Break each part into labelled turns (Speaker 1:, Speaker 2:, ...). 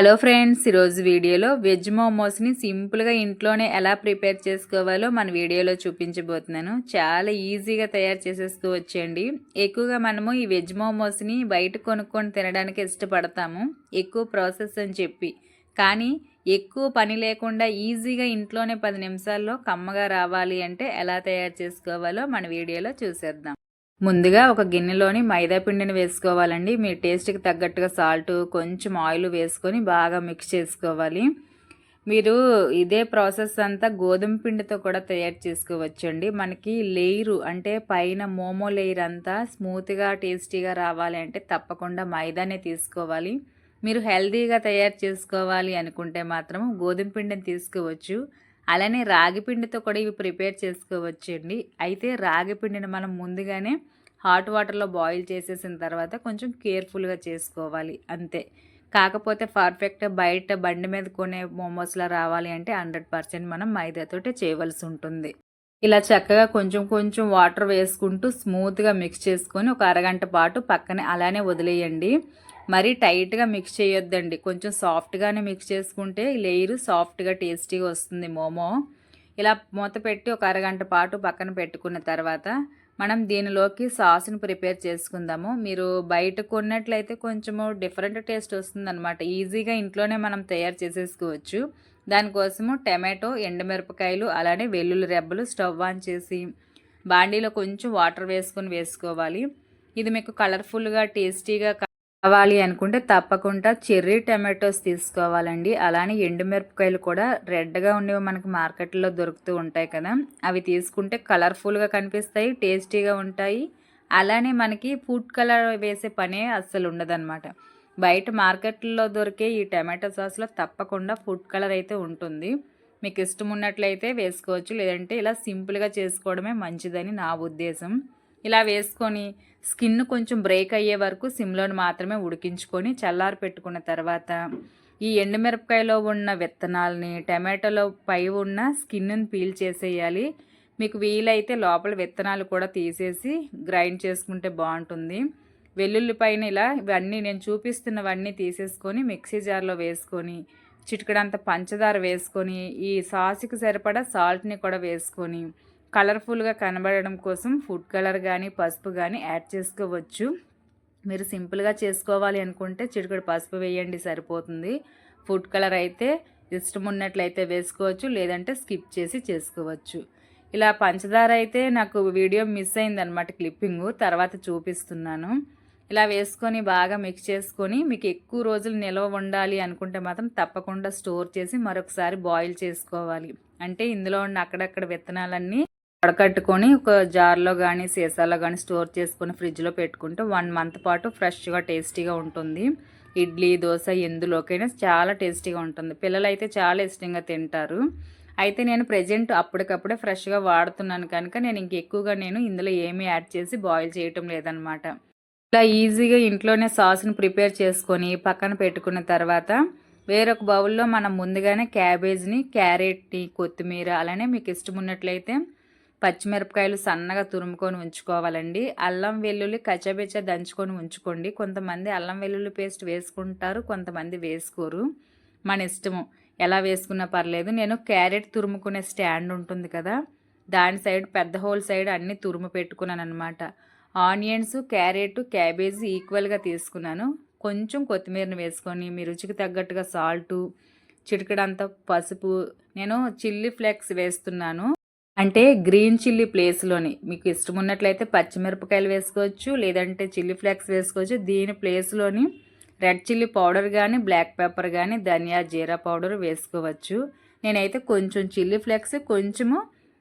Speaker 1: Hello friends ఈరోజు వీడియోలో veg మోమోస్ని సింపుల్గా ఇంట్లోనే ఎలా ప్రిపేర్ చేసుకోవాలో మన వీడియోలో చూపించబోతున్నాను. చాలా ఈజీగా తయారు చేసేసుకోవచ్చండి ఎక్కువగా మనము ఈ వెజ్ మోమోస్ని బయట కొనుక్కొని తినడానికి ఇష్టపడతాము. ఎక్కువ ప్రాసెస్ అని చెప్పి. కానీ ఎక్కువ పని లేకుండా ఈజీగా ఇంట్లోనే పది నిమిషాల్లో కమ్మగా రావాలి అంటే ఎలా తయారు చేసుకోవాలో మన వీడియోలో చూసేద్దాం. ముందుగా ఒక గిన్నెలోని మైదా పిండిని వేసుకోవాలండి. మీ టేస్ట్కి తగ్గట్టుగా సాల్ట్ కొంచెం ఆయిల్ వేసుకొని బాగా మిక్స్ చేసుకోవాలి. మీరు ఇదే ప్రాసెస్ అంతా గోధుమ పిండితో కూడా తయారు చేసుకోవచ్చండి. మనకి లేయరు అంటే పైన మోమో లేయర్ అంతా స్మూత్గా టేస్టీగా రావాలి అంటే తప్పకుండా మైదానే తీసుకోవాలి. మీరు హెల్దీగా తయారు చేసుకోవాలి అనుకుంటే మాత్రం గోధుమ పిండిని తీసుకోవచ్చు. అలానే రాగి పిండితో కూడా ఇవి ప్రిపేర్ చేసుకోవచ్చండి. అయితే రాగి పిండిని మనం ముందుగానే హాట్ వాటర్లో బాయిల్ చేసేసిన తర్వాత కొంచెం కేర్ఫుల్గా చేసుకోవాలి అంతే. కాకపోతే పర్ఫెక్ట్ బయట బండి మీద కొనే మోమోస్లా రావాలి అంటే హండ్రెడ్ పర్సెంట్ మనం మైదాతోటే చేయవలసి ఉంటుంది. ఇలా చక్కగా కొంచెం కొంచెం వాటర్ వేసుకుంటూ స్మూత్గా మిక్స్ చేసుకొని ఒక అరగంట పాటు పక్కనే అలానే వదిలేయండి. మరీ టైట్గా మిక్స్ చేయొద్దండి. కొంచెం సాఫ్ట్గానే మిక్స్ చేసుకుంటే లేయరు సాఫ్ట్గా టేస్టీగా వస్తుంది మోమో. ఇలా మూత పెట్టి ఒక అరగంట పాటు పక్కన పెట్టుకున్న తర్వాత మనం దీనిలోకి సాస్ని ప్రిపేర్ చేసుకుందాము. మీరు బయట కొన్నట్లయితే కొంచెము డిఫరెంట్ టేస్ట్ వస్తుందన్నమాట. ఈజీగా ఇంట్లోనే మనం తయారు చేసేసుకోవచ్చు. దానికోసము టమాటో ఎండుమిరపకాయలు అలానే వెల్లుల్లి రెబ్బలు స్టవ్ ఆన్ చేసి బాండీలో కొంచెం వాటర్ వేసుకొని వేసుకోవాలి. ఇది మీకు కలర్ఫుల్గా టేస్టీగా కావాలి అనుకుంటే తప్పకుండా చెర్రీ టమాటోస్ తీసుకోవాలండి. అలానే ఎండుమిరపకాయలు కూడా రెడ్గా ఉండేవి మనకి మార్కెట్లో దొరుకుతూ ఉంటాయి కదా. అవి తీసుకుంటే కలర్ఫుల్గా కనిపిస్తాయి టేస్టీగా ఉంటాయి. అలానే మనకి ఫుడ్ కలర్ వేసే పనే అస్సలు ఉండదన్నమాట. బయట మార్కెట్లో దొరికే ఈ టమాటో సాస్లో తప్పకుండా ఫుడ్ కలర్ అయితే ఉంటుంది. మీకు ఇష్టం ఉన్నట్లయితే వేసుకోవచ్చు లేదంటే ఇలా సింపుల్గా చేసుకోవడమే మంచిదని నా ఉద్దేశం. ఇలా వేసుకొని స్కిన్ కొంచెం బ్రేక్ అయ్యే వరకు సిమ్లోని మాత్రమే ఉడికించుకొని చల్లారి పెట్టుకున్న తర్వాత ఈ ఎండుమిరపకాయలో ఉన్న విత్తనాలని టమాటోలో పై ఉన్న స్కిన్ని పీల్ చేసేయాలి. మీకు వీలైతే లోపల విత్తనాలు కూడా తీసేసి గ్రైండ్ చేసుకుంటే బాగుంటుంది. వెల్లుల్లి పైన ఇలా ఇవన్నీ నేను చూపిస్తున్నవన్నీ తీసేసుకొని మిక్సీ జార్లో వేసుకొని చిటికడంత పంచదార వేసుకొని ఈ సాసుకి సరిపడా సాల్ట్ని కూడా వేసుకొని కలర్ఫుల్గా కనబడడం కోసం ఫుడ్ కలర్ కానీ పసుపు కానీ యాడ్ చేసుకోవచ్చు. మీరు సింపుల్గా చేసుకోవాలి అనుకుంటే చిటికడు పసుపు వేయండి సరిపోతుంది. ఫుడ్ కలర్ అయితే ఇష్టం ఉన్నట్లయితే వేసుకోవచ్చు లేదంటే స్కిప్ చేసి చేసుకోవచ్చు. ఇలా పంచదార అయితే నాకు వీడియో మిస్ అయిందనమాట క్లిప్పింగు తర్వాత చూపిస్తున్నాను. ఇలా వేసుకొని బాగా మిక్స్ చేసుకొని మీకు ఎక్కువ రోజులు నిల్వ ఉండాలి అనుకుంటే మాత్రం తప్పకుండా స్టోర్ చేసి మరొకసారి బాయిల్ చేసుకోవాలి. అంటే ఇందులో ఉన్న అక్కడక్కడ విత్తనాలన్నీ వడకట్టుకొని ఒక జార్లో కానీ సీసాలో కానీ స్టోర్ చేసుకొని ఫ్రిడ్జ్లో పెట్టుకుంటే వన్ మంత్ పాటు ఫ్రెష్గా టేస్టీగా ఉంటుంది. ఇడ్లీ దోశ ఎందులోకైనా చాలా టేస్టీగా ఉంటుంది. పిల్లలు అయితే చాలా ఇష్టంగా తింటారు. అయితే నేను ప్రజెంట్ అప్పటికప్పుడే ఫ్రెష్గా వాడుతున్నాను కనుక నేను ఇంకెక్కువగా నేను ఇందులో ఏమీ యాడ్ చేసి బాయిల్ చేయటం లేదనమాట. ఇలా ఈజీగా ఇంట్లోనే సాస్ని ప్రిపేర్ చేసుకొని పక్కన పెట్టుకున్న తర్వాత వేరొక బౌల్లో మనం ముందుగానే క్యాబేజ్ని క్యారెట్ని కొత్తిమీర అలానే మీకు ఇష్టం ఉన్నట్లయితే పచ్చిమిరపకాయలు సన్నగా తురుముకొని ఉంచుకోవాలండి. అల్లం వెల్లుల్లి కచ్చబెచ్చ దంచుకొని ఉంచుకోండి. కొంతమంది అల్లం వెల్లుల్లి పేస్ట్ వేసుకుంటారు కొంతమంది వేసుకోరు. మన ఇష్టము. ఎలా వేసుకున్నా పర్లేదు. నేను క్యారెట్ తురుముకునే స్టాండ్ ఉంటుంది కదా దాని సైడ్ పెద్ద హోల్ సైడ్ అన్నీ తురుము పెట్టుకున్నాను అనమాట ఆనియన్స్ క్యారెట్ క్యాబేజీ ఈక్వల్గా తీసుకున్నాను. కొంచెం కొత్తిమీరని వేసుకొని మీ రుచికి తగ్గట్టుగా సాల్టు చిటికడంత పసుపు నేను చిల్లీ ఫ్లేక్స్ వేస్తున్నాను. అంటే గ్రీన్ చిల్లీ ప్లేస్లోని. మీకు ఇష్టం ఉన్నట్లయితే పచ్చిమిరపకాయలు వేసుకోవచ్చు లేదంటే చిల్లీ ఫ్లేక్స్ వేసుకోవచ్చు. దీని ప్లేస్లోని రెడ్ చిల్లీ పౌడర్ కానీ బ్లాక్ పెప్పర్ కానీ ధనియా జీరా పౌడర్ వేసుకోవచ్చు. నేనైతే కొంచెం చిల్లీ ఫ్లేక్స్ కొంచెము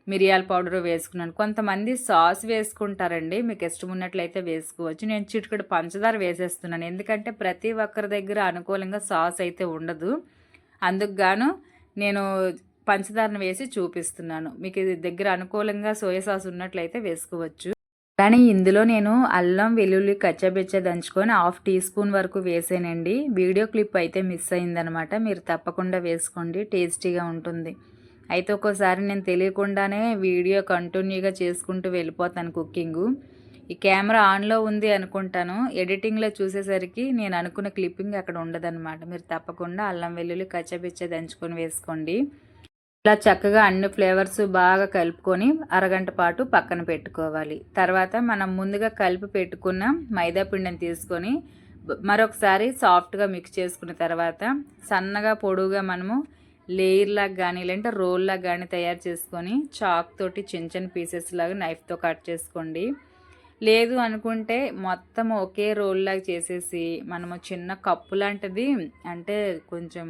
Speaker 1: మిరియాల పౌడర్ వేసుకున్నాను. కొంతమంది సాస్ వేసుకుంటారండి మీకు ఇష్టం ఉన్నట్లయితే వేసుకోవచ్చు. నేను చిటికడు పంచదార వేసేస్తున్నాను. ఎందుకంటే ప్రతి ఒక్కరి దగ్గర అనుకూలంగా సాస్ అయితే ఉండదు. అందుకు గాను నేను పంచదారను వేసి చూపిస్తున్నాను. మీకు ఇది దగ్గర అనుకూలంగా సోయా సాస్ ఉన్నట్లయితే వేసుకోవచ్చు. కానీ ఇందులో నేను అల్లం వెల్లుల్లి కచ్చబెచ్చ దంచుకొని హాఫ్ టీ స్పూన్ వరకు వేసానండి. వీడియో క్లిప్ అయితే మిస్ అయిందనమాట. మీరు తప్పకుండా వేసుకోండి. టేస్టీగా ఉంటుంది. అయితే ఒక్కోసారి నేను తెలియకుండానే వీడియో కంటిన్యూగా చేసుకుంటూ వెళ్ళిపోతాను కుకింగు. ఈ కెమెరా ఆన్లో ఉంది అనుకుంటాను. ఎడిటింగ్లో చూసేసరికి నేను అనుకున్న క్లిప్పింగ్ అక్కడ ఉండదన్నమాట మీరు తప్పకుండా అల్లం వెల్లుల్లి కచ్చపిచ్చ దంచుకొని వేసుకోండి. ఇలా చక్కగా అన్ని ఫ్లేవర్స్ బాగా కలుపుకొని అరగంట పాటు పక్కన పెట్టుకోవాలి. తర్వాత మనం ముందుగా కలిపి పెట్టుకున్న మైదా పిండిని తీసుకొని మరొకసారి సాఫ్ట్గా మిక్స్ చేసుకున్న తర్వాత సన్నగా పొడుగా మనము లేయర్ లాగా కానీ లేదంటే రోల్ లాగా కానీ తయారు చేసుకొని చాక్ తోటి చిన్న చిన్న పీసెస్ లాగా నైఫ్తో కట్ చేసుకోండి. లేదు అనుకుంటే మొత్తం ఒకే రోల్ లాగా చేసేసి మనము చిన్న కప్పు లాంటిది అంటే కొంచెం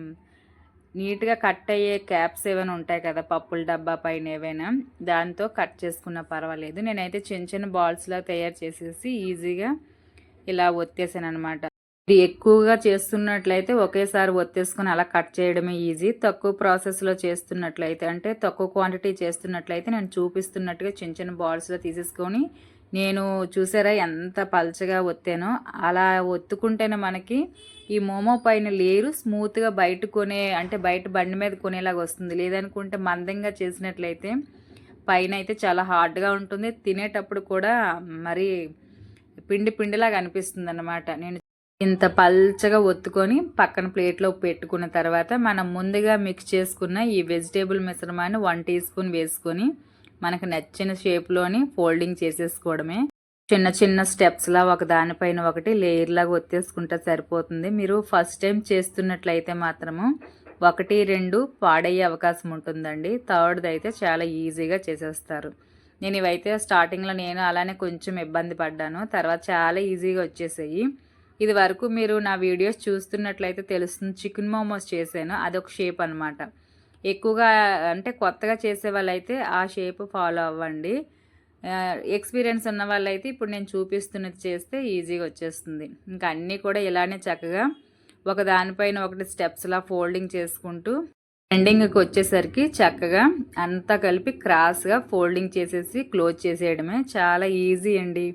Speaker 1: నీట్గా కట్ అయ్యే క్యాప్స్ ఏమైనా ఉంటాయి కదా పప్పుల డబ్బా పైన ఏవైనా దాంతో కట్ చేసుకున్నా పర్వాలేదు. నేనైతే చిన్న చిన్న బాల్స్లా తయారు చేసేసి ఈజీగా ఇలా ఒత్తేసాను అనమాట ఇది ఎక్కువగా చేస్తున్నట్లయితే ఒకేసారి ఒత్తేసుకుని అలా కట్ చేయడమే ఈజీ. తక్కువ ప్రాసెస్లో చేస్తున్నట్లయితే అంటే తక్కువ క్వాంటిటీ చేస్తున్నట్లయితే నేను చూపిస్తున్నట్టుగా చిన్న చిన్న బాల్స్లో తీసేసుకొని నేను చూసారా ఎంత పల్చగా ఒత్తానో? అలా ఒత్తుకుంటేనే మనకి ఈ మోమో పైన లేరు స్మూత్గా బయట కొనే అంటే బయట బండి మీద కొనేలాగా వస్తుంది. లేదనుకుంటే మందంగా చేసినట్లయితే పైన అయితే చాలా హార్డ్గా ఉంటుంది. తినేటప్పుడు కూడా మరి పిండి పిండిలాగా అనిపిస్తుంది అన్నమాట నేను ఇంత పల్చగా ఒత్తుకొని పక్కన ప్లేట్లో పెట్టుకున్న తర్వాత మనం ముందుగా మిక్స్ చేసుకున్న ఈ వెజిటేబుల్ మిశ్రమాన్ని వన్ టీ స్పూన్ వేసుకొని మనకు నచ్చిన షేప్లోని ఫోల్డింగ్ చేసేసుకోవడమే. చిన్న చిన్న స్టెప్స్లా ఒక దానిపైన ఒకటి లేయర్లాగా ఒత్తేసుకుంటే సరిపోతుంది. మీరు ఫస్ట్ టైం చేస్తున్నట్లయితే మాత్రము ఒకటి రెండు పాడయ్యే అవకాశం ఉంటుందండి. థర్డ్ది అయితే చాలా ఈజీగా చేసేస్తారు. నేను ఇవైతే స్టార్టింగ్లో నేను అలానే కొంచెం ఇబ్బంది పడ్డాను. తర్వాత చాలా ఈజీగా వచ్చేసాయి. ఇది వరకు మీరు నా వీడియోస్ చూస్తున్నట్లయితే తెలుస్తుంది. చికెన్ మోమోస్ చేశాను. అదొక షేప్ అనమాట ఎక్కువగా అంటే కొత్తగా చేసే వాళ్ళైతే ఆ షేప్ ఫాలో అవ్వండి. ఎక్స్పీరియన్స్ ఉన్న వాళ్ళైతే ఇప్పుడు నేను చూపిస్తున్నది చేస్తే ఈజీగా వచ్చేస్తుంది. ఇంకా అన్నీ కూడా ఇలానే చక్కగా ఒక దానిపైన ఒకటి స్టెప్స్లా ఫోల్డింగ్ చేసుకుంటూ ఎండింగ్కి వచ్చేసరికి చక్కగా అంతా కలిపి క్రాస్గా ఫోల్డింగ్ చేసేసి క్లోజ్ చేసేయడమే చాలా ఈజీ అండి.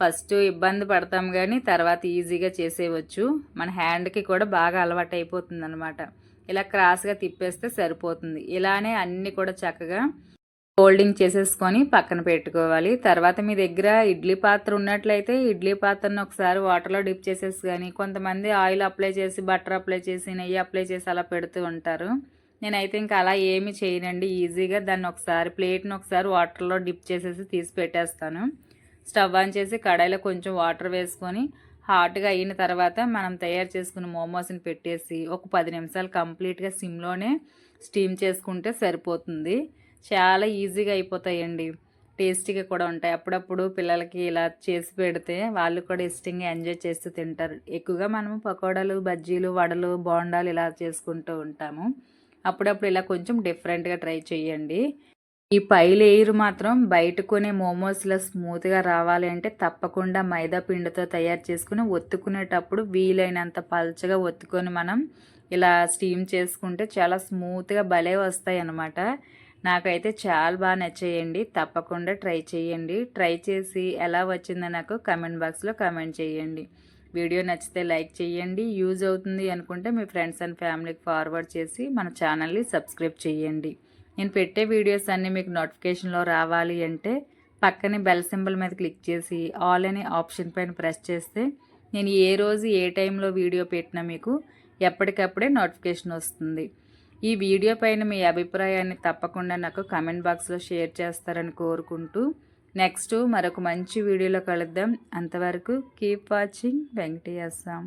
Speaker 1: ఫస్ట్ ఇబ్బంది పడతాం కానీ తర్వాత ఈజీగా చేసేయవచ్చు. మన హ్యాండ్కి కూడా బాగా అలవాటు అయిపోతుంది అనమాట ఇలా క్రాస్గా తిప్పేస్తే సరిపోతుంది. ఇలానే అన్నీ కూడా చక్కగా ఫోల్డింగ్ చేసేసుకొని పక్కన పెట్టుకోవాలి. తర్వాత మీ దగ్గర ఇడ్లీ పాత్ర ఉన్నట్లయితే ఇడ్లీ పాత్రను ఒకసారి వాటర్లో డిప్ చేసేసి కానీ కొంతమంది ఆయిల్ అప్లై చేసి బటర్ అప్లై చేసి నెయ్యి అప్లై చేసి అలా పెడుతూ ఉంటారు. నేనైతే ఇంకా అలా ఏమి చేయనండి. ఈజీగా దాన్ని ఒకసారి ప్లేట్ని ఒకసారి వాటర్లో డిప్ చేసేసి తీసి పెట్టేస్తాను. స్టవ్ ఆన్ చేసి కడాయిలో కొంచెం వాటర్ వేసుకొని హాట్గా అయిన తర్వాత మనం తయారు చేసుకున్న మోమోస్ని పెట్టేసి ఒక పది నిమిషాలు కంప్లీట్గా సిమ్లోనే స్టీమ్ చేసుకుంటే సరిపోతుంది. చాలా ఈజీగా అయిపోతాయండి. టేస్టీగా కూడా ఉంటాయి. అప్పుడప్పుడు పిల్లలకి ఇలా చేసి పెడితే వాళ్ళు కూడా ఇష్టంగా ఎంజాయ్ చేస్తూ తింటారు. ఎక్కువగా మనము పకోడాలు బజ్జీలు వడలు బోండాలు ఇలా చేసుకుంటూ ఉంటాము. అప్పుడప్పుడు ఇలా కొంచెం డిఫరెంట్గా ట్రై చేయండి. ఈ పై లేయర్ మాత్రం బయట కొనే మోమోస్లో స్మూత్గా రావాలి అంటే తప్పకుండా మైదా పిండితో తయారు చేసుకుని ఒత్తుకునేటప్పుడు వీలైనంత పల్చగా ఒత్తుకొని మనం ఇలా స్టీమ్ చేసుకుంటే చాలా స్మూత్గా భలే వస్తాయి అన్నమాట నాకైతే చాలా బాగా నచ్చేయండి. తప్పకుండా ట్రై చేయండి. ట్రై చేసి ఎలా వచ్చిందో నాకు కమెంట్ బాక్స్లో కమెంట్ చేయండి. వీడియో నచ్చితే లైక్ చేయండి. యూజ్ అవుతుంది అనుకుంటే మీ ఫ్రెండ్స్ అండ్ ఫ్యామిలీకి ఫార్వర్డ్ చేసి మన ఛానల్ని సబ్స్క్రైబ్ చేయండి. నేను పెట్టే వీడియోస్ అన్నీ మీకు నోటిఫికేషన్లో రావాలి అంటే పక్కనే బెల్ సింబల్ మీద క్లిక్ చేసి ఆల్ అనే ఆప్షన్ పైన ప్రెస్ చేస్తే నేను ఏ రోజు ఏ టైంలో వీడియో పెట్టినా మీకు ఎప్పటికప్పుడే నోటిఫికేషన్ వస్తుంది. ఈ వీడియో పైన మీ అభిప్రాయాన్ని తప్పకుండా నాకు కమెంట్ బాక్స్లో షేర్ చేస్తారని కోరుకుంటూ నెక్స్ట్ మరొక మంచి వీడియోలో కలుద్దాం. అంతవరకు కీప్ వాచింగ్ వెంకటేశ్వరం